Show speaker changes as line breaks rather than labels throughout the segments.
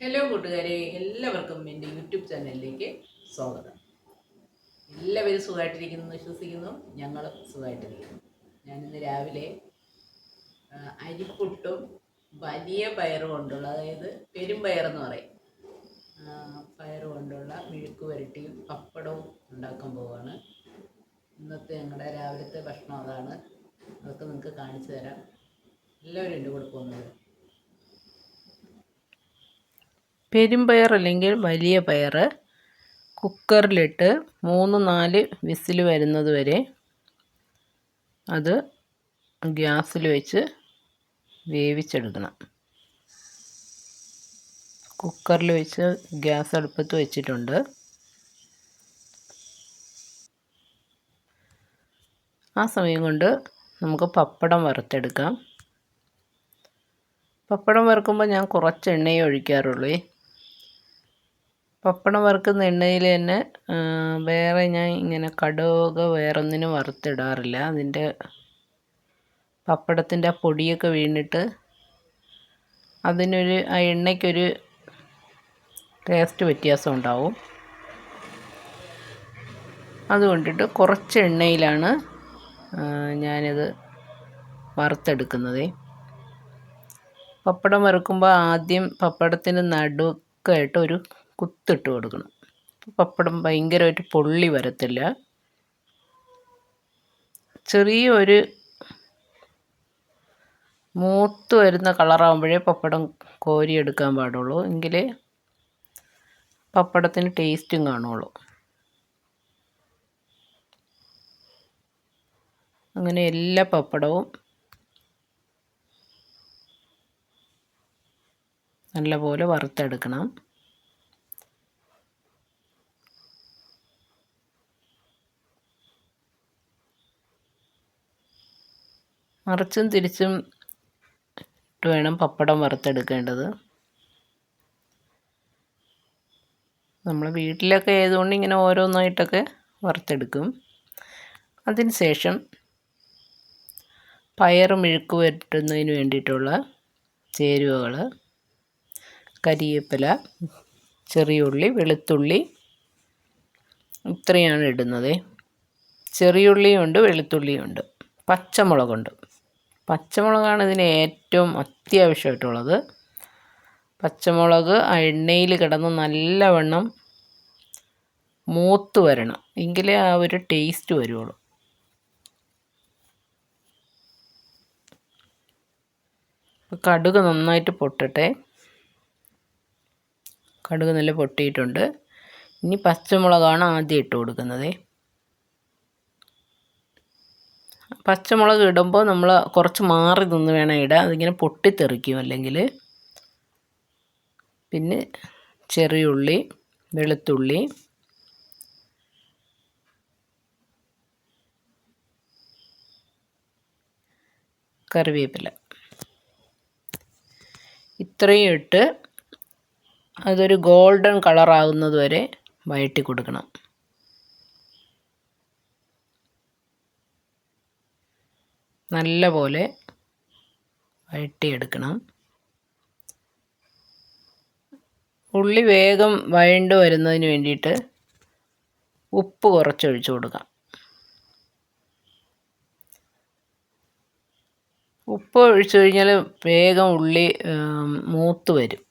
Hello കൂട്ടുകാരെ. എല്ലാവർക്കും എന്റെ യൂട്യൂബ് ചാനലിലേക്ക് സ്വാഗതം. എല്ലാവരും സുഖമായിട്ടിരിക്കുന്നു എന്ന് വിശ്വസിക്കുന്നു. ഞങ്ങൾ സുഖമായിട്ടിരിക്കുന്നു. ഞാനിന്ന് രാവിലെ അരിപ്പുട്ടും വലിയ പയറും കൊണ്ടുള്ള അതായത് പെരുമ്പയറെന്ന് പറയും. പയർ കൊണ്ടുള്ള മെഴുക്ക് വരട്ടിയും പപ്പടവും ഉണ്ടാക്കാൻ പോവുകയാണ് ഇന്നത്തെ ഞങ്ങളുടെ രാവിലത്തെ ഭക്ഷണം അതാണ്. അതൊക്കെ നിങ്ങൾക്ക് കാണിച്ചു തരാം. എല്ലാവരും എന്റെ കൂടെ പോകുന്നത് പെരുമ്പയർ അല്ലെങ്കിൽ വലിയ പയർ കുക്കറിലിട്ട് മൂന്ന് നാല് വിസിൽ വരുന്നത് വരെ അത് ഗ്യാസിൽ വെച്ച് വേവിച്ചെടുക്കണം. കുക്കറിൽ വെച്ച് ഗ്യാസ് അടുപ്പത്ത് വെച്ചിട്ടുണ്ട്. ആ സമയം കൊണ്ട് നമുക്ക് പപ്പടം വറുത്തെടുക്കാം. പപ്പടം വറുക്കുമ്പോൾ ഞാൻ കുറച്ച് എണ്ണയെ ഒഴിക്കാറുള്ളൂ. പപ്പടം വറുക്കുന്ന എണ്ണയിൽ തന്നെ വേറെ ഞാൻ ഇങ്ങനെ കടുക് വേറൊന്നിനും വറുത്തിടാറില്ല. അതിന്റെ പപ്പടത്തിന്റെ ആ പൊടിയൊക്കെ വീണിട്ട് അതിനൊരു ആ എണ്ണയ്ക്കൊരു ടേസ്റ്റ് വ്യത്യാസം ഉണ്ടാവും. അതുകൊണ്ടിട്ട് കുറച്ച് എണ്ണയിലാണ് ഞാനിത് വറുത്തെടുക്കുന്നത്. പപ്പടം വറുക്കുമ്പോൾ ആദ്യം പപ്പടത്തിന് നടുക്കായിട്ട് ഒരു കുത്തിട്ട് കൊടുക്കണം. പപ്പടം ഭയങ്കരമായിട്ട് പൊള്ളി വരത്തില്ല. ചെറിയൊരു മൂത്ത് വരുന്ന കളറാകുമ്പോഴേ പപ്പടം കോരിയെടുക്കാൻ പാടുള്ളൂ. എങ്കിലേ പപ്പടത്തിന് ടേസ്റ്റും കാണുള്ളൂ. അങ്ങനെ എല്ലാ പപ്പടവും നല്ലപോലെ വറുത്തെടുക്കണം. മറിച്ചും തിരിച്ചും ഇട്ട് വേണം പപ്പടം വറുത്തെടുക്കേണ്ടത്. നമ്മൾ വീട്ടിലൊക്കെ ആയതുകൊണ്ട് ഇങ്ങനെ ഓരോന്നായിട്ടൊക്കെ വറുത്തെടുക്കും. അതിന് ശേഷം പയർ മെഴുക്ക് വരട്ടുന്നതിന് വേണ്ടിയിട്ടുള്ള ചേരുവകൾ ചെറിയ ചെറിയുള്ളി വെളുത്തുള്ളി ഇത്രയാണ് ഇടുന്നത്. ചെറിയുള്ളിയുണ്ട് വെളുത്തുള്ളിയുണ്ട് പച്ചമുളകുണ്ട്. പച്ചമുളകാണ് ഇതിന് ഏറ്റവും അത്യാവശ്യമായിട്ടുള്ളത്. പച്ചമുളക് ആ എണ്ണയിൽ കിടന്ന് നല്ലവണ്ണം മൂത്ത് വരണം. എങ്കിലേ ആ ഒരു ടേസ്റ്റ് വരുള്ളൂ. കടുക് നന്നായിട്ട് പൊട്ടട്ടെ. കടുക് നല്ല പൊട്ടിയിട്ടുണ്ട്. ഇനി പച്ചമുളകാണ് ആദ്യം ഇട്ട് കൊടുക്കുന്നത്. പച്ചമുളക് ഇടുമ്പോൾ നമ്മൾ കുറച്ച് മാറി നിന്ന് വേണം ഇടാൻ അതിങ്ങനെ പൊട്ടിത്തെറിക്കും അല്ലെങ്കിൽ പിന്നെ ചെറിയുള്ളി വെളുത്തുള്ളി. കറിവേപ്പില. ഇത്രയും ഇട്ട് അതൊരു ഗോൾഡൻ കളറാകുന്നത് വരെ വഴറ്റി കൊടുക്കണം. നല്ല പോലെ വഴട്ടിയെടുക്കണം ഉള്ളി വേഗം വഴണ്ട് വരുന്നതിന് വേണ്ടിയിട്ട് ഉപ്പ് കുറച്ചൊഴിച്ചു കൊടുക്കാം. ഉപ്പ് ഒഴിച്ചു കഴിഞ്ഞാൽ വേഗം ഉള്ളി മൂത്ത് വരും.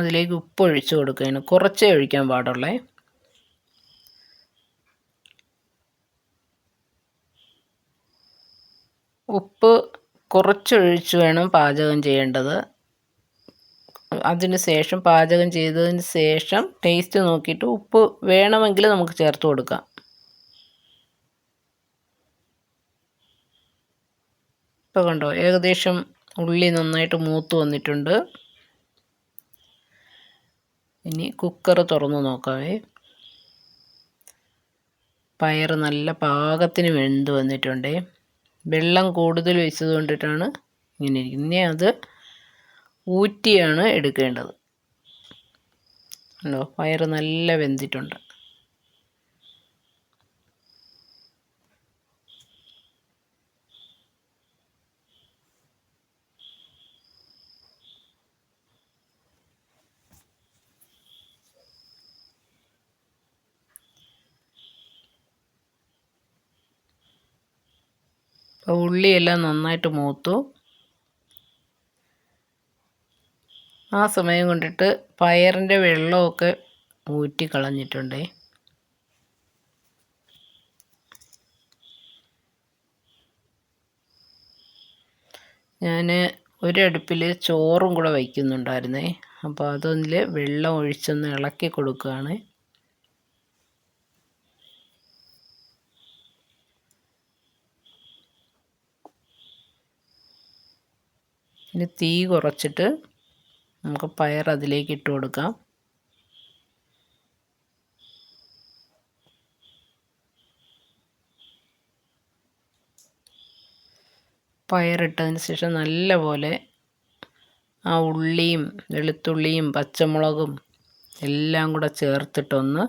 അതിലേക്ക് ഉപ്പ് ഒഴിച്ചു കൊടുക്കുകയാണ് കുറച്ചേ ഒഴിക്കാൻ പാടുള്ളേ. ഉപ്പ് കുറച്ചൊഴിച്ച് വേണം പാചകം ചെയ്യേണ്ടത്. അതിന് ശേഷം പാചകം ചെയ്തതിന് ശേഷം ടേസ്റ്റ് നോക്കിയിട്ട് ഉപ്പ് വേണമെങ്കിൽ നമുക്ക് ചേർത്ത് കൊടുക്കാം. ഇപ്പോൾ കണ്ടോ ഏകദേശം ഉള്ളി നന്നായിട്ട് മൂത്ത് വന്നിട്ടുണ്ട്. ഇനി കുക്കർ തുറന്ന് നോക്കാവേ. പയർ നല്ല പാകത്തിന് വെന്ത് വന്നിട്ടുണ്ട്. വെള്ളം കൂടുതൽ വെച്ചത് കൊണ്ടിട്ടാണ് ഇങ്ങനെ ഇരിക്കുന്നത്. ഇനി അത് ഊറ്റിയാണ് എടുക്കേണ്ടത്. ഉണ്ടോ പയർ നല്ല വെന്തിട്ടുണ്ട്. ഉള്ളിയെല്ലാം നന്നായിട്ട് മൂത്തു. ആ സമയം കൊണ്ടിട്ട് പയറിന്റെ വെള്ളമൊക്കെ ഊറ്റി കളഞ്ഞിട്ടുണ്ട്. ഞാൻ ഒരടുപ്പിൽ ചോറും കൂടെ വയ്ക്കുന്നുണ്ടായിരുന്നേ. അപ്പോൾ അതൊന്നിൽ വെള്ളം ഒഴിച്ചൊന്ന് ഇളക്കി കൊടുക്കുകയാണ്. ഇനി തീ കുറച്ചിട്ട് നമുക്ക് പയർ അതിലേക്ക് ഇട്ട് കൊടുക്കാം. പയറിട്ടതിന് ശേഷം നല്ലപോലെ ആ ഉള്ളിയും വെളുത്തുള്ളിയും പച്ചമുളകും എല്ലാം കൂടെ ചേർത്തിട്ടൊന്ന്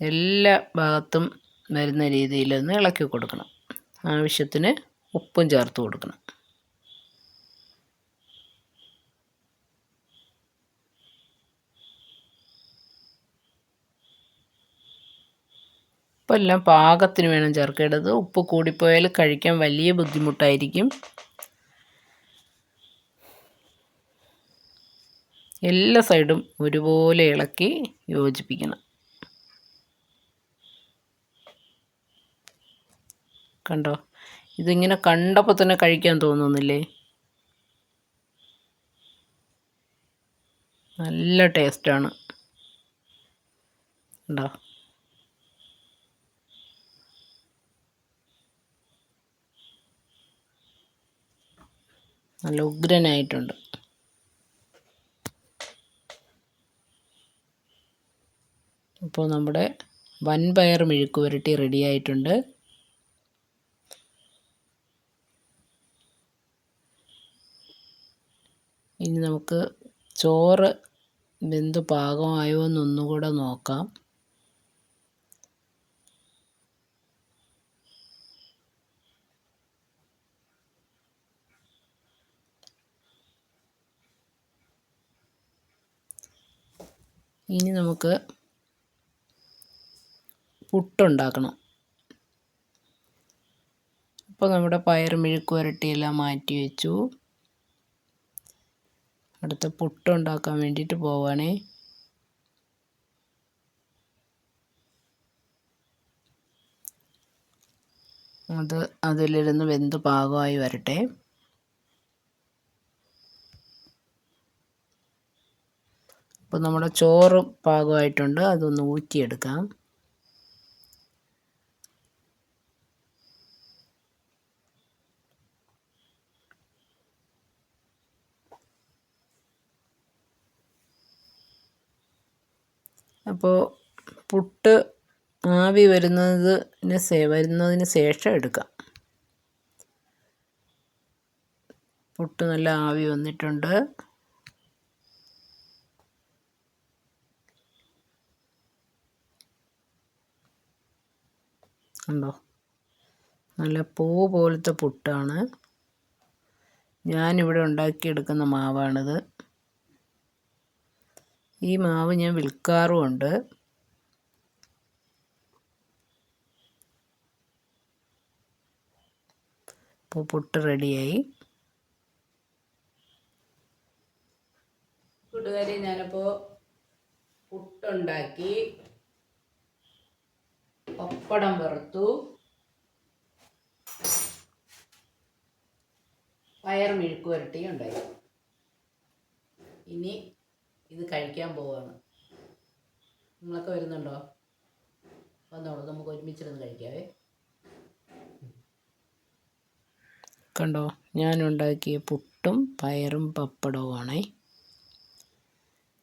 എല്ലാ ഭാഗത്തും വരുന്ന രീതിയിലൊന്ന് ഇളക്കി കൊടുക്കണം. ആവശ്യത്തിന് ഉപ്പും ചേർത്ത് കൊടുക്കണം. ഉപ്പെല്ലാം പാകത്തിന് വേണം ചേർക്കേണ്ടത്. ഉപ്പ് കൂടിപ്പോയാൽ കഴിക്കാൻ വലിയ ബുദ്ധിമുട്ടായിരിക്കും. എല്ലാ സൈഡും ഒരുപോലെ ഇളക്കി യോജിപ്പിക്കണം. കണ്ടോ? ഇതിങ്ങനെ കണ്ടപ്പോൾ തന്നെ കഴിക്കാൻ തോന്നുന്നില്ലേ? നല്ല ടേസ്റ്റാണ്. ഉണ്ടോ നല്ല ഉഗ്രനായിട്ടുണ്ട്. അപ്പോൾ നമ്മുടെ വൻപയർ മെഴുക്ക് പുരട്ടി റെഡിയായിട്ടുണ്ട് ഇനി നമുക്ക് ചോറ് വെന്ത് പാകമായോ എന്നൊന്നുകൂടെ നോക്കാം. ഇനി നമുക്ക് പുട്ടുണ്ടാക്കണം. അപ്പോൾ നമ്മുടെ പയർ മെഴുക്ക് വരട്ടിയെല്ലാം മാറ്റി വെച്ചു. അടുത്ത പുട്ടുണ്ടാക്കാൻ വേണ്ടിയിട്ട് പോവുകയാണേ അത് അതിലിരുന്ന് വെന്ത് പാകമായി വരട്ടെ. അപ്പോൾ നമ്മുടെ ചോറ് പാകമായിട്ടുണ്ട് അതൊന്ന് ഊറ്റിയെടുക്കാം. അപ്പോൾ പുട്ട് ആവി വരുന്നതിന് സേ വരുന്നതിന് ശേഷം എടുക്കാം. പുട്ട് നല്ല ആവി വന്നിട്ടുണ്ട്. ഉണ്ടോ നല്ല പൂ പോലത്തെ പുട്ടാണ്. ഞാനിവിടെ ഉണ്ടാക്കിയെടുക്കുന്ന മാവാണിത്. ഈ മാവ് ഞാൻ വിൽക്കാറുമുണ്ട്. ഇപ്പോൾ പുട്ട് റെഡിയായി. കൂട്ടുകാരി ഞാനിപ്പോൾ പുട്ടുണ്ടാക്കി പപ്പടം വറുത്തു. പയർ മെഴുക്ക് വരട്ടിയും ഉണ്ടായി. ഇനി ഇത് കഴിക്കാൻ പോവാണ്. നിങ്ങളൊക്കെ വരുന്നുണ്ടോ? വന്നോളൂ നമുക്ക് ഒരുമിച്ചിരുന്ന് കഴിക്കാവേ. കണ്ടോ ഞാനുണ്ടാക്കിയ പുട്ടും പയറും പപ്പടവുമാണേ.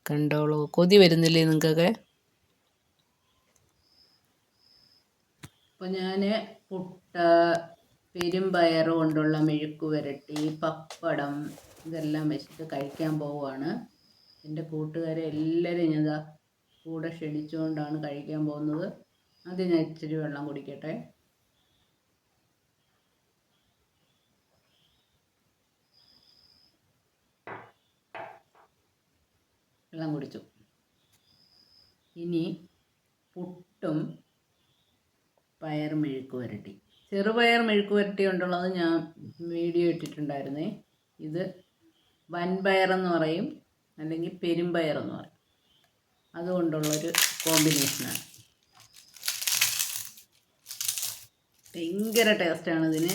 കണ്ടോളൂ കൊതി വരുന്നില്ലേ നിങ്ങൾക്കൊക്കെ? അപ്പോൾ ഞാൻ പുട്ട പെരുമ്പയർ കൊണ്ടുള്ള മെഴുക്ക് പുരട്ടി പപ്പടം ഇതെല്ലാം വെച്ചിട്ട് കഴിക്കാൻ പോവുകയാണ് എന്റെ കൂട്ടുകാരെ എല്ലാവരും ഞാൻ കൂടെ ക്ഷണിച്ചുകൊണ്ടാണ് കഴിക്കാൻ പോകുന്നത്. ആദ്യം ഞാൻ ഇച്ചിരി വെള്ളം കുടിക്കട്ടെ. വെള്ളം കുടിച്ചു. ഇനി പുട്ടും പയർ മെഴുക്ക് വരട്ടി. ചെറുപയർ മെഴുക്ക് വരട്ടി കൊണ്ടുള്ളത് ഞാൻ വീഡിയോ ഇട്ടിട്ടുണ്ടായിരുന്നേ. ഇത് വൻപയർ എന്ന് പറയും അല്ലെങ്കിൽ പെരുമ്പയർ എന്ന് പറയും. അതുകൊണ്ടുള്ളൊരു കോമ്പിനേഷനാണ്. ഭയങ്കര ടേസ്റ്റാണ് ഇതിന്.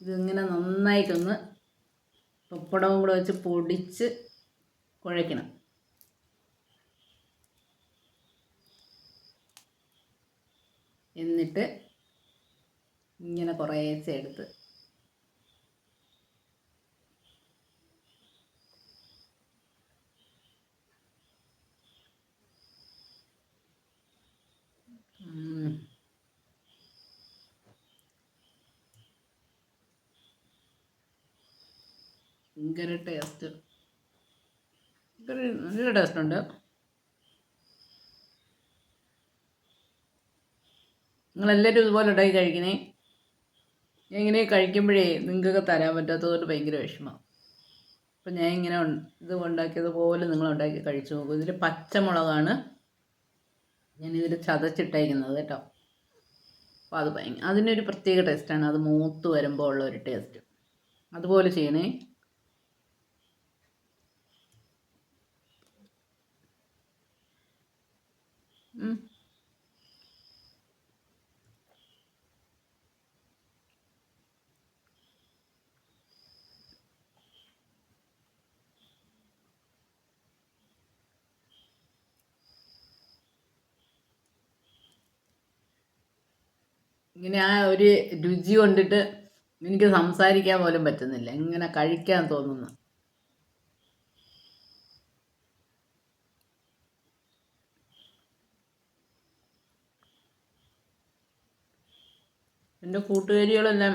ഇതിങ്ങനെ നന്നായിട്ടൊന്ന് പപ്പടവും കൂടെ വെച്ച് പൊടിച്ച് കുഴയ്ക്കണം. എന്നിട്ട് ഇങ്ങനെ കുറേശ്ശെ എടുത്ത്. ഭയങ്കര ടേസ്റ്റ്. ഭയങ്കര നല്ല ടേസ്റ്റ് ഉണ്ട്. നിങ്ങളെല്ലാവരും ഇതുപോലെ ഉണ്ടാക്കി കഴിക്കണേ. ഇങ്ങനെ കഴിക്കുമ്പോഴേ നിങ്ങൾക്കൊക്കെ തരാൻ പറ്റാത്തതുകൊണ്ട് ഭയങ്കര വിഷമം. അപ്പം ഞാൻ ഇങ്ങനെ ഇത് ഉണ്ടാക്കിയതുപോലെ നിങ്ങൾ ഉണ്ടാക്കി കഴിച്ചു നോക്കും. ഇതിൽ പച്ചമുളകാണ്. ഞാനിതിൽ ചതച്ചിട്ടേക്കുന്നത് കേട്ടോ. അപ്പോൾ അത് ഭയങ്കര അതിനൊരു പ്രത്യേക ടേസ്റ്റാണ് അത് മൂത്ത് വരുമ്പോൾ ഉള്ള ഒരു ടേസ്റ്റ് അതുപോലെ ചെയ്യണേ. ഉം. ഇങ്ങനെ ആ ഒരു രുചി കൊണ്ടിട്ട് എനിക്ക് സംസാരിക്കാൻ പോലും പറ്റുന്നില്ല. ഇങ്ങനെ കഴിക്കാൻ തോന്നുന്നു. എന്റെ കൂട്ടുകാരികളെല്ലാം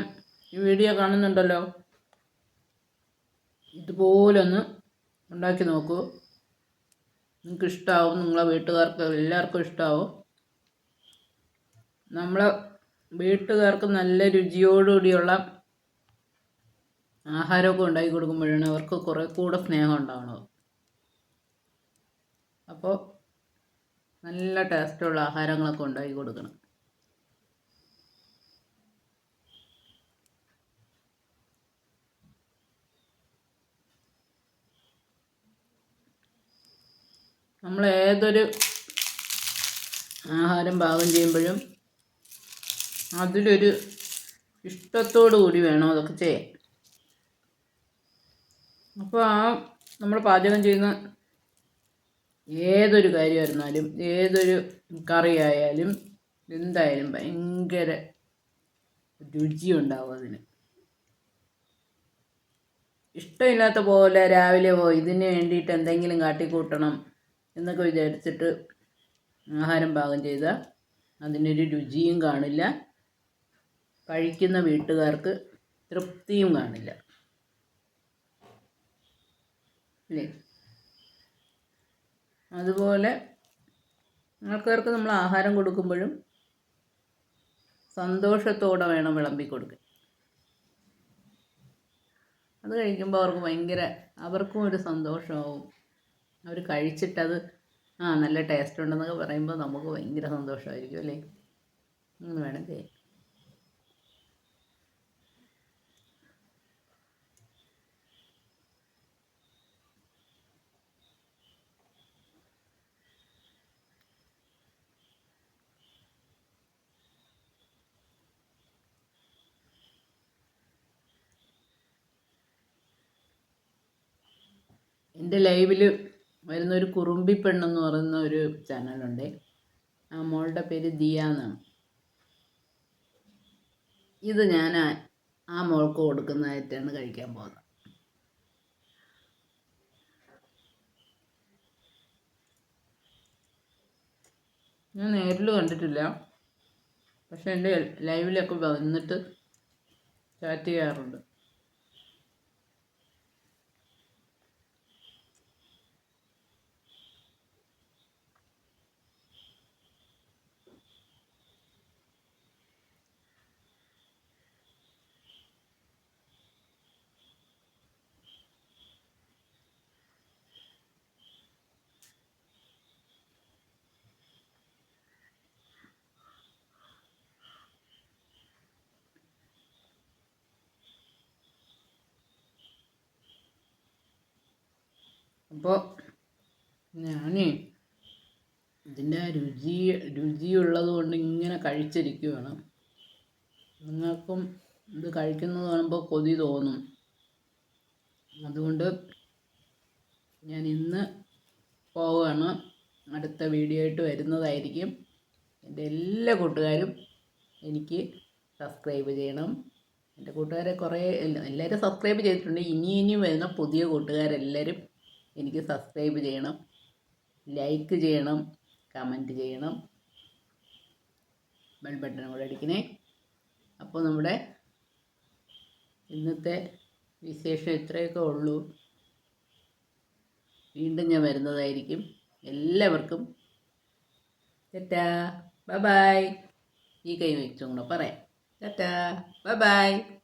ഈ വീഡിയോ കാണുന്നുണ്ടല്ലോ? ഇതുപോലൊന്ന് ഉണ്ടാക്കി നോക്കൂ. നിങ്ങൾക്ക് ഇഷ്ടമാവും നിങ്ങളെ വീട്ടുകാർക്ക് എല്ലാവർക്കും ഇഷ്ടമാവും നമ്മളെ വീട്ടുകാർക്ക് നല്ല രുചിയോടുകൂടിയുള്ള ആഹാരമൊക്കെ ഉണ്ടാക്കി കൊടുക്കുമ്പോഴാണ് അവർക്ക് കുറേ കൂടെ സ്നേഹം ഉണ്ടാവണത് അപ്പോൾ നല്ല ടേസ്റ്റുള്ള ആഹാരങ്ങളൊക്കെ ഉണ്ടാക്കി കൊടുക്കണം. നമ്മൾ ഏതൊരു ആഹാരം പാകം ചെയ്യുമ്പോഴും അതിലൊരു ഇഷ്ടത്തോടു കൂടി വേണം അതൊക്കെ ചെയ്യാൻ. അപ്പോൾ ആ നമ്മൾ പാചകം ചെയ്യുന്ന ഏതൊരു കാര്യമായിരുന്നാലും ഏതൊരു കറിയായാലും എന്തായാലും ഭയങ്കര രുചിയുണ്ടാവും അതിന്. ഇഷ്ടമില്ലാത്ത പോലെ രാവിലെ പോയി ഇതിന് വേണ്ടിയിട്ട് എന്തെങ്കിലും കാട്ടിക്കൂട്ടണം എന്നൊക്കെ വിചാരിച്ചിട്ട് ആഹാരം പാകം ചെയ്താൽ അതിനൊരു രുചിയും കാണില്ല. കഴിക്കുന്ന വീട്ടുകാർക്ക് തൃപ്തിയും കാണില്ല. അല്ലേ അതുപോലെ ആൾക്കാർക്ക് നമ്മൾ ആഹാരം കൊടുക്കുമ്പോഴും സന്തോഷത്തോടെ വേണം വിളമ്പി കൊടുക്കാൻ. അത് കഴിക്കുമ്പോൾ അവർക്ക് ഭയങ്കര അവർക്കും ഒരു സന്തോഷമാവും. അവർ കഴിച്ചിട്ടത് ആ നല്ല ടേസ്റ്റ് ഉണ്ടെന്നൊക്കെ പറയുമ്പോൾ നമുക്ക് ഭയങ്കര സന്തോഷമായിരിക്കും അല്ലേ? അങ്ങനെ വേണം ചെയ്യാൻ എന്റെ ലൈവിൽ വരുന്ന ഒരു കുറുമ്പി പെണ്ണെന്ന് പറയുന്ന ഒരു ചാനലുണ്ട്. ആ മോളുടെ പേര് ദിയ എന്നാണ്. ഇത് ഞാൻ ആ- മോൾക്ക് കൊടുക്കുന്നതായിട്ടാണ് കഴിക്കാൻ പോകുന്നത്. ഞാൻ നേരിൽ കണ്ടിട്ടില്ല. പക്ഷെ എന്റെ ലൈവിലൊക്കെ വന്നിട്ട് ചാറ്റ് ചെയ്യാറുണ്ട്. അപ്പോൾ ഞാനേ ഇതിന്റെ ആ രുചി രുചിയുള്ളത് കൊണ്ട് ഇങ്ങനെ കഴിച്ചിരിക്കുകയാണ് നിങ്ങൾക്കും ഇത് കഴിക്കുന്നത് കാണുമ്പോൾ കൊതി തോന്നും. അതുകൊണ്ട് ഞാൻ ഇന്ന് പോവുകയാണ്. അടുത്ത വീഡിയോ ആയിട്ട് വരുന്നതായിരിക്കും. എന്റെ എല്ലാ കൂട്ടുകാരും എനിക്ക് സബ്സ്ക്രൈബ് ചെയ്യണം. എന്റെ കൂട്ടുകാരെ കുറേ എല്ലാ- എല്ലാവരും സബ്സ്ക്രൈബ് ചെയ്തിട്ടുണ്ട്. ഇനി ഇനി വരുന്ന പുതിയ കൂട്ടുകാരെല്ലാവരും എനിക്ക് സബ്സ്ക്രൈബ് ചെയ്യണം ലൈക്ക് ചെയ്യണം കമന്റ് ചെയ്യണം. ബെൽ ബട്ടൺ കൂടെ അടിക്കണേ. അപ്പോൾ നമ്മുടെ ഇന്നത്തെ വിശേഷം ഇത്രയൊക്കെ ഉള്ളൂ. വീണ്ടും ഞാൻ വരുന്നതായിരിക്കും. എല്ലാവർക്കും ടാറ്റാ. ബൈ ഈ കൈ വെച്ചും കൂടെ പറയാം. ടാറ്റാ. ബൈ